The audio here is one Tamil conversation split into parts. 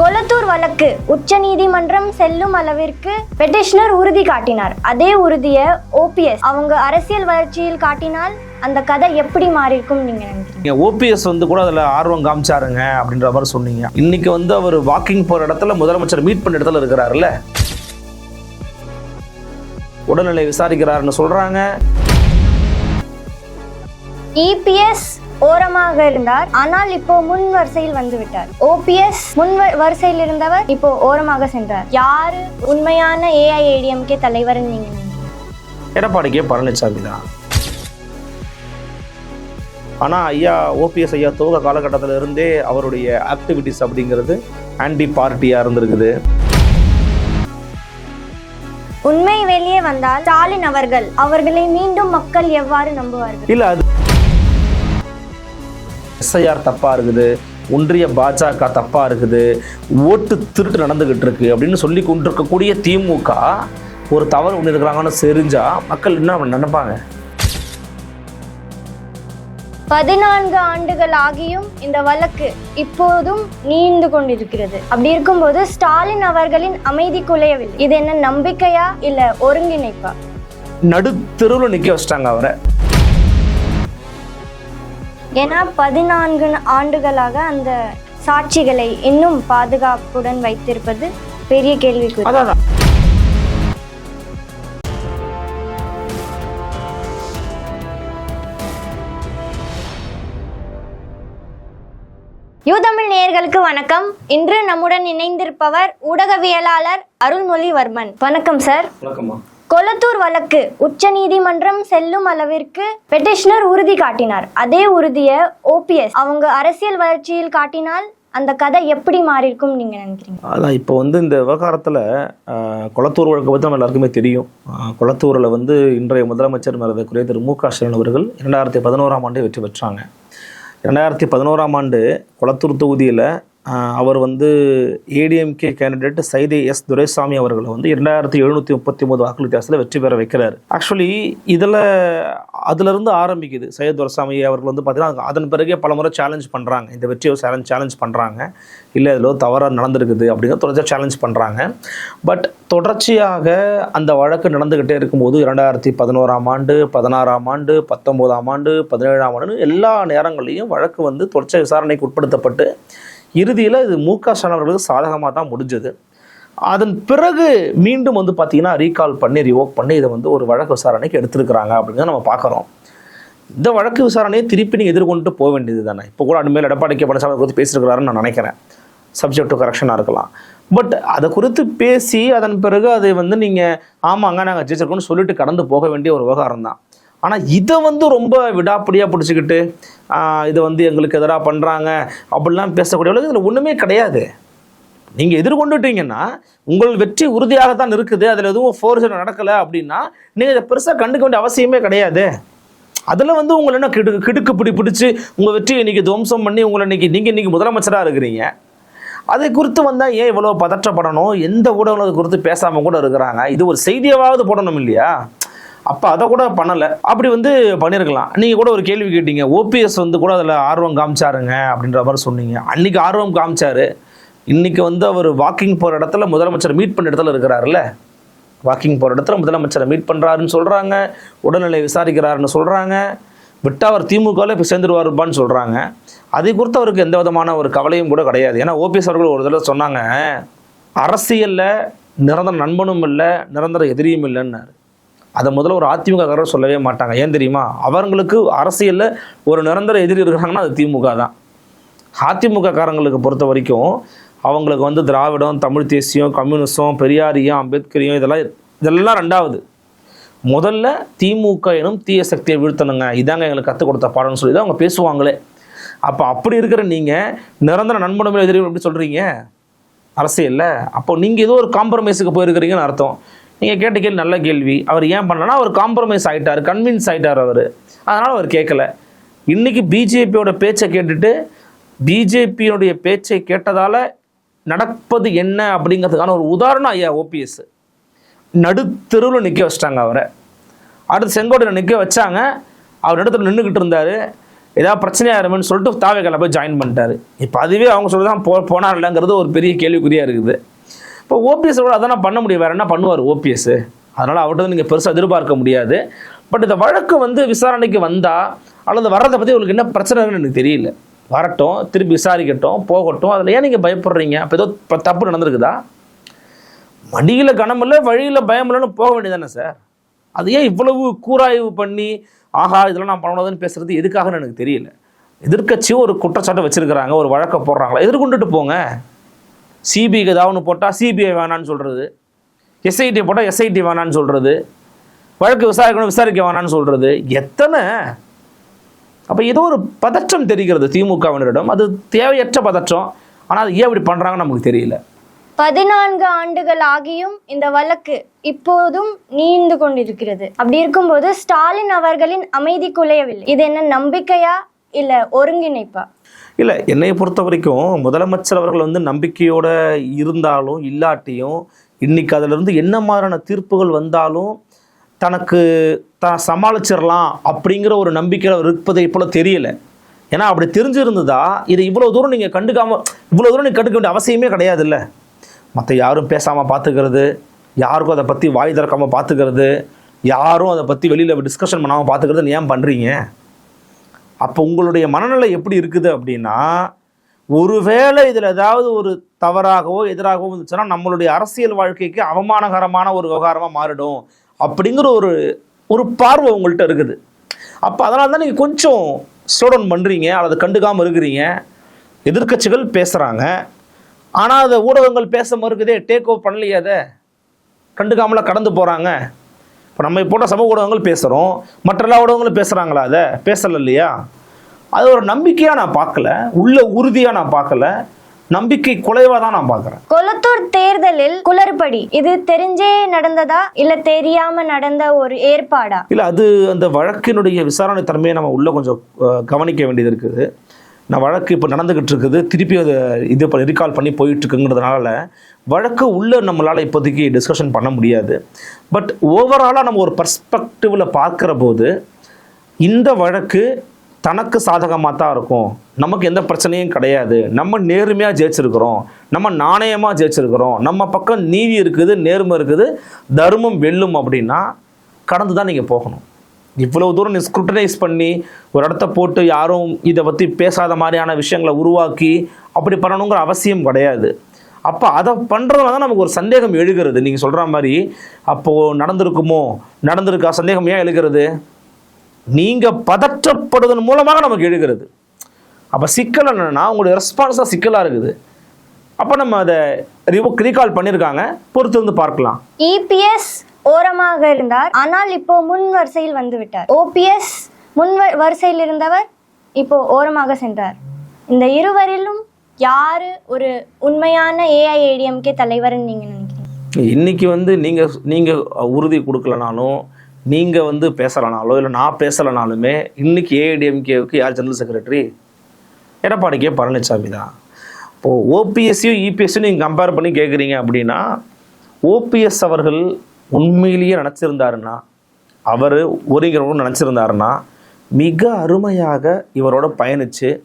கொளத்தூர் வழக்கு உச்சநீதிமன்றம் செல்லும் அளவிற்கு பெட்டிஷனர் உறுதி காட்டினார். அதே உறுதியை ஓபிஎஸ் அவங்க அரசியல் வளர்ச்சியில் காட்டினால் அந்த கதை எப்படி மாறி இருக்கும் நீங்க நினைக்கிறீங்க ஓபிஎஸ் வந்து கூட அதில் ஆர்வம் காமிச்சாருங்க அப்படின்ற மாதிரி சொன்னீங்க. இன்னைக்கு வந்து அவர் வாக்கிங் போகிற இடத்துல முதலமைச்சர் மீட் பண்ண இடத்துல இருக்கிறாருல்ல? உடல்நிலை விசாரிக்கிறாருன்னு சொல்கிறாங்க இபிஎஸ் ஓரமாக இருந்தார். ஆனால் இப்போ முன் வரிசையில் வந்து விட்டார். ஓபிஎஸ் முன் வரிசையில் இருந்தவர் இப்போ ஓரமாக சென்றார். யாரு? உண்மையான ஏஐஏடிஎம்கே தலைவர் நீங்க எடப்பாடி கே பழனிசாமி தான். ஆனால் ஐயா ஓபிஎஸ் ஐயா துவக்க காலகட்டத்தில் இருந்தே அவருடைய ஆக்டிவிட்டிஸ் அப்படிங்கிறது ஆன்டி பார்ட்டியாக இருந்திருக்குது. உண்மை வெளியே வந்தால் ஸ்டாலின் அவர்கள் அவர்களை மீண்டும் மக்கள் எவ்வாறு நம்புவார்கள்? இல்லை அது எஸ்ஐஆர் தப்பாக இருக்குது ஒன்றிய பாஜக தப்பாக இருக்குது ஓட்டு திருட்டு நடந்துக்கிட்டு இருக்கு அப்படின்னு சொல்லி கொண்டிருக்கக்கூடிய திமுக ஒரு தவறு ஒன்று இருக்கிறாங்கன்னு தெரிஞ்சா மக்கள் என்ன நினைப்பாங்க? பதினான்கு ஆண்டுகள் ஆகியும் இந்த வழக்கு இப்போதும் நீண்டு கொண்டிருக்கிறது. அப்படி இருக்கும்போது ஸ்டாலின் அவர்களின் அமைதி குலையவில்லை. இது என்ன நம்பிக்கையா இல்ல ஒருங்கிணைப்பா? நடுத்தெருவில் நிற்க வச்சிட்டாங்க அவரை. ஏன்னா பதினான்கு ஆண்டுகளாக அந்த சாட்சிகளை இன்னும் பாதுகாப்புடன் வைத்திருப்பது பெரிய கேள்விக்குறி. அதான் யூதமிழ் நேயர்களுக்கு வணக்கம். இன்று நம்முடன் இணைந்திருப்பவர் ஊடகவியலாளர் அருள்மொழிவர்மன். வணக்கம் சார். வணக்கம்மா. கொளத்தூர் வழக்கு உச்சநீதிமன்றம் செல்லும் அளவிற்கு பெட்டிஷனர் உறுதி காட்டினார். அதே உறுதியை ஓபிஎஸ் அவங்க அரசியல் வளர்ச்சியில் காட்டினால் அந்த கதை எப்படி மாறி இருக்கும் நீங்க நினைக்கிறீங்க? அதான் இப்போ வந்து இந்த விவகாரத்தில் குளத்தூர் வழக்கு பற்றி நம்ம எல்லாருக்குமே தெரியும். குளத்தூரில் வந்து இன்றைய முதலமைச்சர் மருதக்குரிய திரு மு க ஸ்டாலின் அவர்கள் இரண்டாயிரத்தி பதினோராம் ஆண்டு வெற்றி பெற்றாங்க. ரெண்டாயிரத்தி பதினோராம் ஆண்டு குளத்தூர் தொகுதியில் அவர் வந்து ADMK candidate Saidai S Duraisamy அவர்களை வந்து இரண்டாயிரத்தி எழுநூற்றி முப்பத்தி ஒன்பது வாக்கு வித்தியாசத்தில் வெற்றி பெற வைக்கிறார். ஆக்சுவலி இதில் அதிலிருந்து ஆரம்பிக்குது. சையத் துரைசாமி அவர்கள் வந்து பார்த்தீங்கன்னா அதன் பிறகே பல முறை சேலஞ்ச் பண்ணுறாங்க இந்த வெற்றியை சேலஞ்ச் சேலஞ்ச் பண்ணுறாங்க இல்லை இதில் தவறாக நடந்திருக்குது அப்படிங்கிற தொடர்ச்சியாக சேலஞ்ச் பண்ணுறாங்க பட் தொடர்ச்சியாக அந்த வழக்கு நடந்துக்கிட்டே இருக்கும்போது இரண்டாயிரத்தி பதினோராம் ஆண்டு பதினாறாம் ஆண்டு பத்தொம்போதாம் ஆண்டு பதினேழாம் ஆண்டு எல்லா நேரங்களையும் வழக்கு வந்து தொடர்ச்சி விசாரணைக்கு உட்படுத்தப்பட்டு இறுதியில் இது மு க ஸ்டாலின் அவர்களுக்கு சாதகமாக தான் முடிஞ்சது. அதன் பிறகு மீண்டும் வந்து பார்த்தீங்கன்னா ரீகால் பண்ணி ரிவோக் பண்ணி இதை வந்து ஒரு வழக்கு விசாரணைக்கு எடுத்திருக்கிறாங்க அப்படின்னு நம்ம பார்க்குறோம். இந்த வழக்கு விசாரணையை திருப்பி நீங்கள் எதிர்கொண்டு போக வேண்டியது தானே. இப்போ கூட அனுமையில் எடப்பாடி கே. பழனிசாமி குறித்து பேசியிருக்கிறாருன்னு நான் நினைக்கிறேன். சப்ஜெக்ட் டு கரெக்ஷனாக இருக்கலாம். பட் அதை குறித்து பேசி அதன் பிறகு அதை வந்து நீங்கள் ஆமாங்க நாங்கள் ஜெயிச்சிருக்கோம்னு சொல்லிட்டு கடந்து போக வேண்டிய ஒரு விவகாரம் தான். ஆனால் இதை வந்து ரொம்ப விடாப்பிடியாக பிடிச்சிக்கிட்டு இதை வந்து எங்களுக்கு எதிராக பண்ணுறாங்க அப்படிலாம் பேசக்கூடிய அளவுக்கு இதில் ஒன்றுமே கிடையாது. நீங்கள் எதிர்கொண்டுட்டீங்கன்னா உங்கள் வெற்றி உறுதியாகத்தான் இருக்குது. அதில் எதுவும் ஃபோர்ஸ் நடக்கலை அப்படின்னா நீங்கள் இதை பெருசாக கண்டுக்க வேண்டிய அவசியமே கிடையாது. அதில் வந்து உங்களை என்ன கிடு கிடுக்கு பிடி பிடிச்சி உங்கள் வெற்றியை இன்றைக்கி துவம்சம் பண்ணி உங்களை இன்றைக்கி நீங்கள் இன்றைக்கி முதலமைச்சராக இருக்கிறீங்க. அதை குறித்து வந்தால் ஏன் இவ்வளோ பதற்றப்படணும்? எந்த ஊடகங்கள் குறித்து பேசாமல் கூட இருக்கிறாங்க? இது ஒரு செய்தியாவது போடணும் இல்லையா? அப்போ அதை கூட பண்ணலை. அப்படி வந்து பண்ணியிருக்கலாம் நீங்கள் கூட ஒரு கேள்வி கேட்டீங்க. ஓபிஎஸ் வந்து கூட அதில் ஆர்வம் காமிச்சாருங்க அப்படின்ற மாதிரி சொன்னீங்க. அன்னைக்கு ஆர்வம் காமிச்சாரு. இன்னைக்கு வந்து அவர் வாக்கிங் போகிற இடத்துல முதலமைச்சர் மீட் பண்ண இடத்துல இருக்கிறாருல்ல? வாக்கிங் போகிற இடத்துல முதலமைச்சரை மீட் பண்ணுறாருன்னு சொல்கிறாங்க உடல்நிலை விசாரிக்கிறாருன்னு சொல்கிறாங்க விட்டால் அவர் திமுகவில் இப்போ சேர்ந்துருவாருப்பான்னு சொல்கிறாங்க அதை குறித்து அவருக்கு எந்த விதமான ஒரு கவலையும் கூட கிடையாது. ஏன்னா ஓபிஎஸ் அவர்கள் ஒரு தடவை சொன்னாங்க அரசியலில் நிரந்தர நண்பனும் இல்லை நிரந்தர எதிரியும் இல்லைன்னாரு. அதை முதல்ல ஒரு அதிமுகக்காரர் சொல்லவே மாட்டாங்க. ஏன் தெரியுமா? அவங்களுக்கு அரசியலில் ஒரு நிரந்தர எதிரி இருக்கிறாங்கன்னா அது திமுக தான். அதிமுகக்காரங்களுக்கு பொறுத்த வரைக்கும் அவங்களுக்கு வந்து திராவிடம் தமிழ் தேசியம் கம்யூனிசம் பெரியாரியம் அம்பேத்கரியம் இதெல்லாம் இதெல்லாம் ரெண்டாவது. முதல்ல திமுக எனும் தீய சக்தியை வீழ்த்தணுங்க. இதாங்க எங்களுக்கு கற்றுக் கொடுத்த பாடம்னு சொல்லி தான் அவங்க பேசுவாங்களே. அப்போ அப்படி இருக்கிற நீங்கள் நிரந்தர நண்பனமே எதிரி எப்படி சொல்கிறீங்க அரசியலில். அப்போ நீங்கள் ஏதோ ஒரு காம்ப்ரமைஸுக்கு போயிருக்கிறீங்கன்னு அர்த்தம். நீங்கள் கேட்ட கேள்வி நல்ல கேள்வி. அவர் ஏன் பண்ணலன்னா அவர் காம்ப்ரமைஸ் ஆகிட்டார் கன்வின்ஸ் ஆகிட்டார் அவர். அதனால் அவர் கேட்கல இன்றைக்கி பிஜேபியோட பேச்சை கேட்டுட்டு பிஜேபியினுடைய பேச்சை கேட்டதால் நடப்பது என்ன அப்படிங்கிறதுக்கான ஒரு உதாரணம் ஐயா ஓபிஎஸ் நடுத்தெருவில் நிற்க வச்சிட்டாங்க அவரை. அடுத்து செங்கோட்டையில் நிற்க வச்சாங்க. அவர் இடத்துல நின்றுக்கிட்டு இருந்தார். ஏதாவது பிரச்சனையாக இருமேன்னு சொல்லிட்டு தாவேக்கால போய் ஜாயின் பண்ணிட்டாரு. இப்போ அதுவே அவங்க சொல்லி தான் போ போனார் இல்லைங்கிறது ஒரு பெரிய கேள்விக்குறியாக இருக்குது. இப்போ ஓபிஎஸ் கூட அதான பண்ண முடியும். வேற என்ன பண்ணுவார் ஓபிஎஸ் அதனால் அவர்கிட்ட நீங்கள் பெருசாக எதிர்பார்க்க முடியாது. பட் இந்த வழக்கு வந்து விசாரணைக்கு வந்தால் அல்லது வர்றதை பற்றி உங்களுக்கு என்ன பிரச்சனைன்னு எனக்கு தெரியல. வரட்டும் திருப்பி விசாரிக்கட்டும் போகட்டும். அதில் ஏன் நீங்கள் பயப்படுறீங்க? அப்போ ஏதோ இப்போ தப்பு நடந்திருக்குதா? மடியில் கனமில்லை வழியில் பயம் இல்லைன்னு போக வேண்டியதானே சார். அது ஏன் இவ்வளவு கூராய்வு பண்ணி ஆஹா இதெல்லாம் நான் பண்ணக்கூடாதுன்னு பேசுறது எதுக்காகன்னு எனக்கு தெரியல. எதிர்கட்சியும் ஒரு குற்றச்சாட்டை வச்சுருக்கிறாங்க ஒரு வழக்கை போடுறாங்களா? எதிர்கொண்டுட்டு போங்க. சிபிஐக்கு ஏதாவது ஒன்று போட்டால் சிபிஐ வேணான்னு சொல்கிறது எஸ்ஐடி போட்டால் எஸ்ஐடி வேணான்னு சொல்கிறது வழக்கு விசாரிக்கணும் விசாரிக்க வேணான்னு சொல்கிறது எத்தனை? அப்போ ஏதோ ஒரு பதற்றம் தெரிகிறது திமுகவினரிடம். அது தேவையற்ற பதற்றம். ஆனால் அது ஏன் இப்படி பண்ணுறாங்கன்னு நமக்கு தெரியல. பதினான்கு ஆண்டுகள் ஆகியும் இந்த வழக்கு இப்போதும் நீண்டு கொண்டிருக்கிறது. அப்படி இருக்கும்போது ஸ்டாலின் அவர்களின் அமைதி குலையவில்லை. இது என்ன நம்பிக்கையா இல்லை ஒருங்கிணைப்பா? இல்லை என்னை பொறுத்த வரைக்கும் முதலமைச்சர் அவர்கள் வந்து நம்பிக்கையோடு இருந்தாலும் இல்லாட்டியும் இன்னைக்கு அதிலிருந்து என்ன மாதிரியான தீர்ப்புகள் வந்தாலும் தனக்கு தான் சமாளிச்சிடலாம் அப்படிங்கிற ஒரு நம்பிக்கையில் அவர் இருப்பதை போல் தெரியல. ஏன்னா அப்படி தெரிஞ்சிருந்ததா இதை இவ்வளோ தூரம் நீங்கள் கண்டுக்காம இவ்வளோ தூரம் நீங்கள் கண்டுக்க வேண்டிய அவசியமே கிடையாது இல்லை மற்ற யாரும் பேசாமல் பார்த்துக்கிறது யாருக்கும் அதை பற்றி வாய் திறக்காமல் பார்த்துக்கிறது யாரும் அதை பற்றி வெளியில் டிஸ்கஷன் பண்ணாமல் பார்த்துக்கிறது ஏன் பண்ணுறீங்க அப்போ உங்களுடைய மனநிலை எப்படி இருக்குது அப்படின்னா ஒருவேளை இதில் ஏதாவது ஒரு தவறாகவோ எதிராகவோ இருந்துச்சுன்னா நம்மளுடைய அரசியல் வாழ்க்கைக்கு அவமானகரமான ஒரு விவகாரமாக மாறிடும் அப்படிங்கிற ஒரு ஒரு பார்வை உங்கள்கிட்ட இருக்குது. அப்போ அதனால தான் நீங்கள் கொஞ்சம் ஸ்லோ டவுன் பண்ணுறீங்க அல்லது கண்டுக்காமல் இருக்கிறீங்க. எதிர்க்கட்சிகள் பேசுகிறாங்க ஆனால் அதை ஊடகங்கள் பேச மறுக்குதே டேக் ஓவர் பண்ணலையே அதை? கண்டுக்காமலாம் கடந்து போகிறாங்க இப்போ நம்ம போட்ட சமூக ஊடகங்கள் பேசுகிறோம் மற்ற எல்லா ஊடகங்களும் பேசுகிறாங்களா அதை? பேசலை இல்லையா? அது ஒரு நம்பிக்கையாக நான் பார்க்கல. உள்ள உறுதியாக நான் பார்க்கல. நம்பிக்கை குறைவாக தான் நான் பார்க்குறேன். கொளத்தூர் தேர்தலில் குளறுபடி. இது தெரிஞ்சே நடந்ததா? இல்ல தெரியாம நடந்த ஒரு ஏற்பாடா? இல்லை அது அந்த வழக்கினுடைய விசாரணை தன்மையை நம்ம உள்ள கொஞ்சம் கவனிக்க வேண்டியது இருக்குது. நான் வழக்கு இப்போ நடந்துக்கிட்டு இருக்குது திருப்பி அதை இது இப்போ ரீகால் பண்ணி போயிட்டுருக்குங்கிறதுனால வழக்கு உள்ளே நம்மளால் இப்போதைக்கு டிஸ்கஷன் பண்ண முடியாது. பட் ஓவராலாக நம்ம ஒரு பர்ஸ்பெக்டிவில் பார்க்குற போது இந்த வழக்கு தனக்கு சாதகமாக தான் இருக்கும். நமக்கு எந்த பிரச்சனையும் கிடையாது. நம்ம நேர்மையாக ஜெயிச்சிருக்கிறோம். நம்ம நாணயமாக ஜெயிச்சிருக்கிறோம். நம்ம பக்கம் நீதி இருக்குது நேர்மை இருக்குது தர்மம் வெல்லும் அப்படின்னா கடந்து தான் நீங்கள் போகணும். இவ்வளவு தூரம் நீ ஸ்க்ரூட்டனைஸ் பண்ணி ஒரு இடத்த போட்டு யாரும் இதை பற்றி பேசாத மாதிரியான விஷயங்களை உருவாக்கி அப்படி பண்ணணுங்கிற அவசியம் கிடையாது. அப்போ அதை பண்ணுறதுனால தான் நமக்கு ஒரு சந்தேகம் எழுகிறது. நீங்கள் சொல்கிற மாதிரி அப்போது நடந்திருக்குமோ? நடந்திருக்கா? சந்தேகம் ஏன் எழுகிறது? நீங்கள் பதற்றப்படுவதன் மூலமாக நமக்கு எழுகிறது. அப்போ சிக்கல் என்னென்னா உங்களுடைய ரெஸ்பான்ஸ் தான் சிக்கலாக இருக்குது. அப்போ நம்ம அதை ரீகால் பண்ணியிருக்காங்க பொறுத்து வந்து பார்க்கலாம் இபிஎஸ் ஓரமாக இருந்தார். ஆனால் இப்போ முன் வரிசையில் வந்து விட்டார். ஓபிஎஸ் முன் வரிசையில் இருந்தவர் இப்போ ஓரமாக சென்றார். இந்த இருவரிலும் யாரு ஒரு உண்மையான ஏஐஏடிஎம்கே தலைவர்னு நீங்க நினைக்கிறீங்க? இன்னைக்கு வந்து நீங்கள் நீங்க உறுதி கொடுக்கலனாலும் நீங்கள் வந்து பேசலனாலோ இல்லை நான் பேசலனாலுமே இன்னைக்கு ஏஐடிஎம்கேவுக்கு யார் general secretary Edappadi K. Palaniswami தான். இப்போது ஓபிஎஸ்சியும் இபிஎஸ்சியும் நீங்கள் கம்பேர் பண்ணி கேட்குறீங்க அப்படின்னா ஓபிஎஸ் அவர்கள் உண்மையிலேயே நினச்சிருந்தாருன்னா அவர் ஒருங்கிறவங்க நினச்சிருந்தாருன்னா மிக அருமையாக இவரோட பயணித்து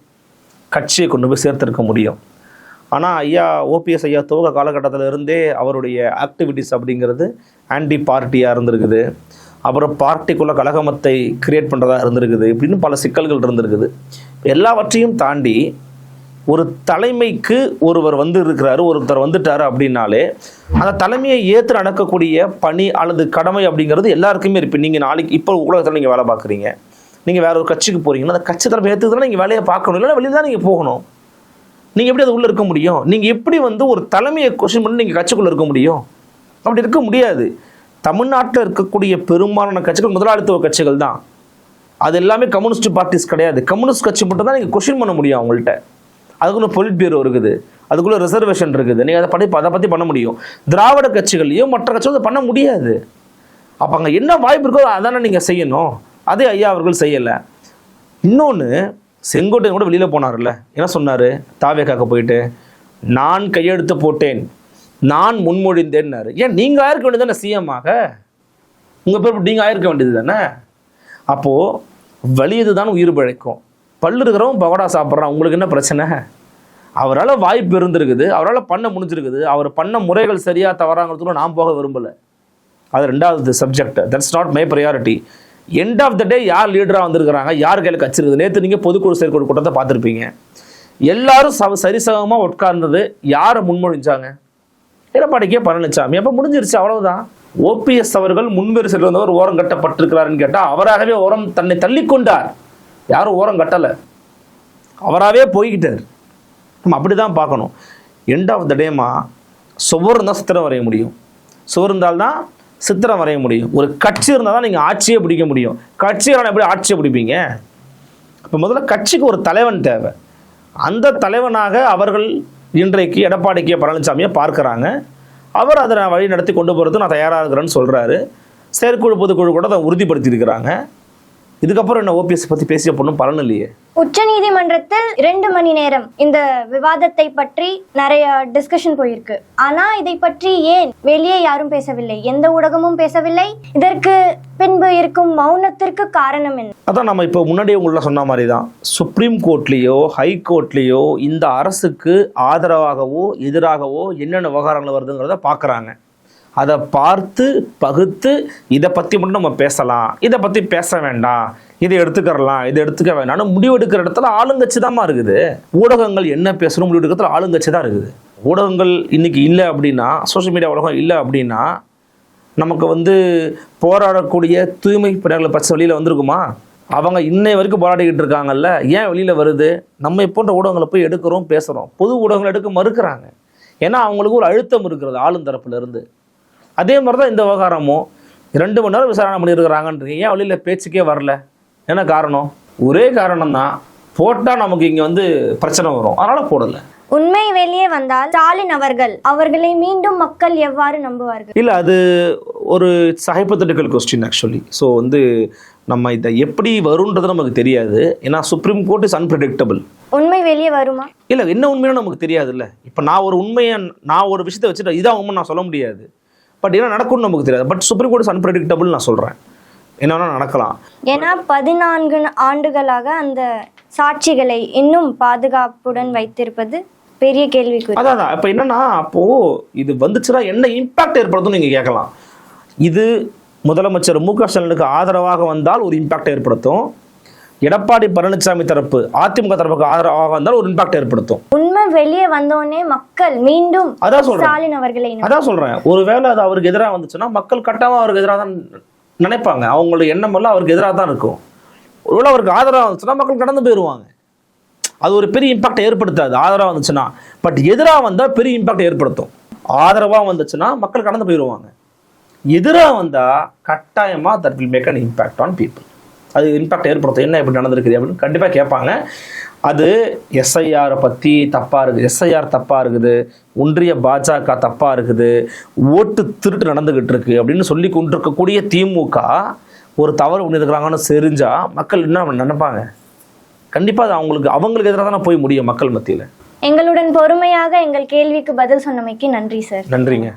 கட்சியை கொண்டு போய் சேர்த்திருக்க முடியும். ஆனால் ஐயா ஓபிஎஸ் ஐயா துவக்க காலகட்டத்தில் இருந்தே அவருடைய ஆக்டிவிட்டிஸ் அப்படிங்கிறது ஆன்டி பார்ட்டியாக இருந்திருக்குது. அப்புறம் பார்ட்டிக்குள்ள கலகமத்தை கிரியேட் பண்ணுறதா இருந்திருக்குது. இப்படின்னு பல சிக்கல்கள் இருந்திருக்குது. எல்லாவற்றையும் தாண்டி ஒரு தலைமைக்கு ஒருவர் வந்து இருக்கிறாரு ஒருத்தர் வந்துட்டாரு அப்படின்னாலே அந்த தலைமையை ஏற்று நடக்கக்கூடிய பணி அல்லது கடமை அப்படிங்கிறது எல்லாருக்குமே இருப்பீங்க நீங்கள் நாளைக்கு இப்போ உலகத்தில் நீங்கள் வேலை பார்க்குறீங்க. நீங்கள் வேற ஒரு கட்சிக்கு போறீங்கன்னா அந்த கட்சி தலைமை ஏற்றுக்கிறதா நீங்கள் வேலையை பார்க்கணும். இல்லைன்னா வெளியில் தான் நீங்கள் போகணும். நீங்கள் எப்படி அது உள்ளே இருக்க முடியும்? நீங்கள் எப்படி வந்து ஒரு தலைமையை கொஸ்டின் பண்ணி நீங்கள் கட்சிக்குள்ளே இருக்க முடியும்? அப்படி இருக்க முடியாது. தமிழ்நாட்டில் இருக்கக்கூடிய பெரும்பாலான கட்சிகள் முதலாளித்துவ கட்சிகள் தான். அது எல்லாமே கம்யூனிஸ்ட் பார்ட்டிஸ் கிடையாது. கம்யூனிஸ்ட் கட்சி மட்டும் தான் நீங்கள் கொஷின் பண்ண முடியும் அவங்கள்ட்ட. அதுக்குள்ளே பொலிட் பியூரோ இருக்குது. அதுக்குள்ளே ரிசர்வேஷன் இருக்குது. நீங்கள் அதை படி அதை பற்றி பண்ண முடியும். திராவிட கட்சிகள்லையும் மற்ற கட்சிகள் அதை பண்ண முடியாது. அப்போ அங்கே என்ன வாய்ப்பு இருக்கோ அதானே நீங்கள் செய்யணும். அதே ஐயா அவர்கள் செய்யலை. இன்னொன்று செங்கோட்டையன் கூட வெளியில் போனார்ல என்ன சொன்னார்? தாவேக்காக்க போயிட்டு நான் கையெழுத்து போட்டேன். நான் முன்மொழிந்தேன்னாரு. ஏன் நீங்கள் ஆயிருக்க வேண்டியது தானே சிஎம்மாக? உங்கள் பேர் நீங்கள் ஆயிருக்க வேண்டியது தானே அப்போது வலியது தான் உயிர் பிழைக்கும். பல்லு இருக்கிறவன் பகோடா சாப்பிட்றான். உங்களுக்கு என்ன பிரச்சனை? அவரால் வாய்ப்பு இருந்திருக்குது. அவரால் பண்ண முடிஞ்சிருக்குது. அவர் பண்ண முறைகள் சரியாக தவறாங்கிறதுக்குள்ள நான் போக விரும்பலை. அது ரெண்டாவது subject that's not my priority end of the day யார் லீடராக வந்திருக்கிறாங்க? யார் கையில் கச்சிருக்குது நேற்று நீங்கள் பொதுக்குழு செயற்குழு கூட்டத்தை பார்த்துருப்பீங்க. எல்லாரும் சவ சரிசமமாக உட்கார்ந்தது. யாரை முன்மொழிஞ்சாங்க? எடப்பாடிக்கே பழனிசாமி அப்போ முடிஞ்சிருச்சு அவ்வளவுதான். ஓபிஎஸ் அவர்கள் முன்வரிசையில் வந்தவர் ஓரம் கட்டப்பட்டிருக்கிறாருன்னு கேட்டால் அவராகவே ஓரம் தன்னை தள்ளிக்கொண்டார். யாரும் ஓரம் கட்டலை. அவராகவே போய்கிட்டார். நம்ம அப்படி தான் பார்க்கணும். எண்ட் ஆஃப் த டேமா சுவர் இருந்தால் சித்திரம் வரைய முடியும். சுவர் இருந்தால்தான் சித்திரம் வரைய முடியும். ஒரு கட்சி இருந்தால் தான் நீங்கள் ஆட்சியே பிடிக்க முடியும். கட்சியால் எப்படி ஆட்சியை பிடிப்பீங்க? இப்போ முதல்ல கட்சிக்கு ஒரு தலைவன் தேவை. அந்த தலைவனாக அவர்கள் இன்றைக்கு எடப்பாடி கே. பழனிசாமியை பார்க்குறாங்க. அவர் அதை நான் வழி நடத்தி கொண்டு போகிறது நான் தயாராக இருக்கிறேன்னு சொல்கிறாரு செயற்குழு பொதுக்குழு கூட அதை உறுதிப்படுத்தியிருக்கிறாங்க. இதுக்கப்புறம் என்ன ஓபிஎஸ் பற்றி பேசிய பொண்ணும் பலன் இல்லையே. உச்சநீதிமன்றத்தில் இரண்டு மணி நேரம் இந்த விவாதத்தை பற்றி நிறைய டிஸ்கஷன் போயிருக்கு. ஆனா இதை பற்றி ஏன் வெளியே யாரும் பேசவில்லை? எந்த ஊடகமும் பேசவில்லை. இதற்கு பின்பு இருக்கும் மௌனத்திற்கு காரணம் என்ன? அதான் நம்ம இப்போ முன்னாடியே உங்கள சொன்ன மாதிரி தான் சுப்ரீம் கோர்ட்லேயோ ஹை கோர்ட்லேயோ இந்த அரசுக்கு ஆதரவாகவோ எதிராகவோ என்னென்ன விவகாரங்கள் வருதுங்கிறத பார்க்குறாங்க. அதை பார்த்து பகுத்து இதை பற்றி மட்டும் நம்ம பேசலாம். இதை பற்றி பேச வேண்டாம். இதை எடுத்துக்கறலாம். இதை எடுத்துக்க வேண்டாம்னு முடிவெடுக்கிற இடத்துல ஆளுங்கட்சி தான்மா இருக்குது. ஊடகங்கள் என்ன பேசணும் முடிவெடுக்கிறதுல ஆளுங்கட்சி தான் இருக்குது. ஊடகங்கள் இன்னைக்கு இல்லை அப்படின்னா சோஷியல் மீடியா உலகம் இல்லை அப்படின்னா நமக்கு வந்து போராடக்கூடிய தூய்மை பணியாளர்கள் பச்சை வெளியில் வந்திருக்குமா? அவங்க இன்னை வரைக்கும் போராடிக்கிட்டு இருக்காங்கல்ல. ஏன் வெளியில் வருது? நம்ம போன்ற ஊடகங்களை போய் எடுக்கிறோம் பேசுகிறோம் பொது ஊடகங்கள் எடுக்க மறுக்கிறாங்க. ஏன்னா அவங்களுக்கு ஒரு அழுத்தம் இருக்கிறது ஆளுந்தரப்புலேருந்து அதே மாதிரி தான் இந்த விவகாரமும். ரெண்டு மணி நேரம் விசாரணை பண்ணியிருக்கிறாங்கன்றீங்க. ஏன் வெளியில் பேச்சுக்கே வரல? என்ன காரணம்? ஒரே காரணம் தான் போட்டால் நமக்கு இங்கே வந்து பிரச்சனை வரும். அதனால் போடலை. உண்மை வெளியே வந்தால் ஸ்டாலின் அவர்கள் அவர்களை மீண்டும் மக்கள் எவ்வாறு நம்புவார்கள்? இல்லை அது ஒரு ஹைப்பத்தட்டிக்கல் கொஸ்டின் ஆக்சுவலி ஸோ வந்து நம்ம இதை எப்படி வரும்ன்றது நமக்கு தெரியாது. ஏன்னா சுப்ரீம் கோர்ட் இஸ் அன்பிரடிக்டபிள் உண்மை வெளியே வருமா? இல்லை என்ன உண்மையான நமக்கு தெரியாதுல்ல. இப்போ நான் ஒரு உண்மையை நான் ஒரு விஷயத்தை வச்சுட்டு இதான் உண்மை நான் சொல்ல முடியாது. பட் என்ன நடக்கும்னு நமக்கு தெரியாது. பட் சுப்ரீம் கோர்ட் அன்பிரடிக்டபிள் நான் சொல்கிறேன் என்ன வேணால் நடக்கலாம். ஏன்னா பதினான்கு ஆண்டுகளாக அந்த சாட்சிகளை இன்னும் பாதுகாப்புடன் வைத்திருப்பது பெரிய கேள்விக்குறி. அதான் இப்போ என்னன்னா அப்போது இது வந்துச்சுன்னா என்ன இம்பாக்ட் ஏற்படுத்தும் நீங்கள் கேட்கலாம். இது முதலமைச்சர் மு க ஸ்டாலினுக்கு ஆதரவாக வந்தால் ஒரு இம்பாக்ட் ஏற்படுத்தும். எடப்பாடி பழனிசாமி தரப்பு அதிமுக தரப்புக்கு ஆதரவாக வந்தால் ஒரு இம்பாக்ட் ஏற்படுத்தும். உண்மை வெளியே வந்தோடனே மக்கள் மீண்டும் அதான் சொல்றேன். ஸ்டாலின் அவர்களை. அதான் சொல்றேன். ஒருவேளை அது அவருக்கு எதிராக வந்துச்சுன்னா மக்கள் கட்டாம அவருக்கு எதிராக தான் நினைப்பாங்க. அவங்களோட எண்ணம் எல்லாம் அவருக்கு எதிராக தான் இருக்கும். ஒருவேளை அவருக்கு ஆதரவாக வந்துச்சுன்னா மக்கள் கடந்து போயிடுவாங்க அது ஒரு பெரிய இம்பாக்ட் ஏற்படுத்தாது. ஆதரவாக வந்துச்சுன்னா. பட் எதிராக வந்தால் பெரிய இம்பாக்ட் ஏற்படுத்தும். ஆதரவாக வந்துச்சுன்னா மக்கள் கடந்து போயிடுவாங்க எதிராக வந்தால் கட்டாயமாக that will make an impact on people அது இம்பாக்ட் ஏற்படுத்தும். என்ன இப்படி நடந்திருக்குது அப்படின்னு கண்டிப்பாக கேட்பாங்க. அது எஸ்ஐஆரை பற்றி தப்பாக இருக்குது. எஸ்ஐஆர் தப்பாக இருக்குது. ஒன்றிய பாஜக தப்பாக இருக்குது. ஓட்டு திருட்டு நடந்துக்கிட்டு இருக்கு அப்படின்னு சொல்லி கொண்டிருக்கக்கூடிய திமுக ஒரு தவறு பண்ணியிருக்கிறாங்கன்னு தெரிஞ்சா மக்கள் என்ன நினைப்பாங்க? கண்டிப்பாக அது அவங்களுக்கு அவங்களுக்கு எதிராக தானே போய் முடியும் மக்கள் மத்தியில். எங்களுடன் பொறுமையாக எங்கள் கேள்விக்கு பதில் சொன்னமைக்கு நன்றி சார். நன்றிங்க.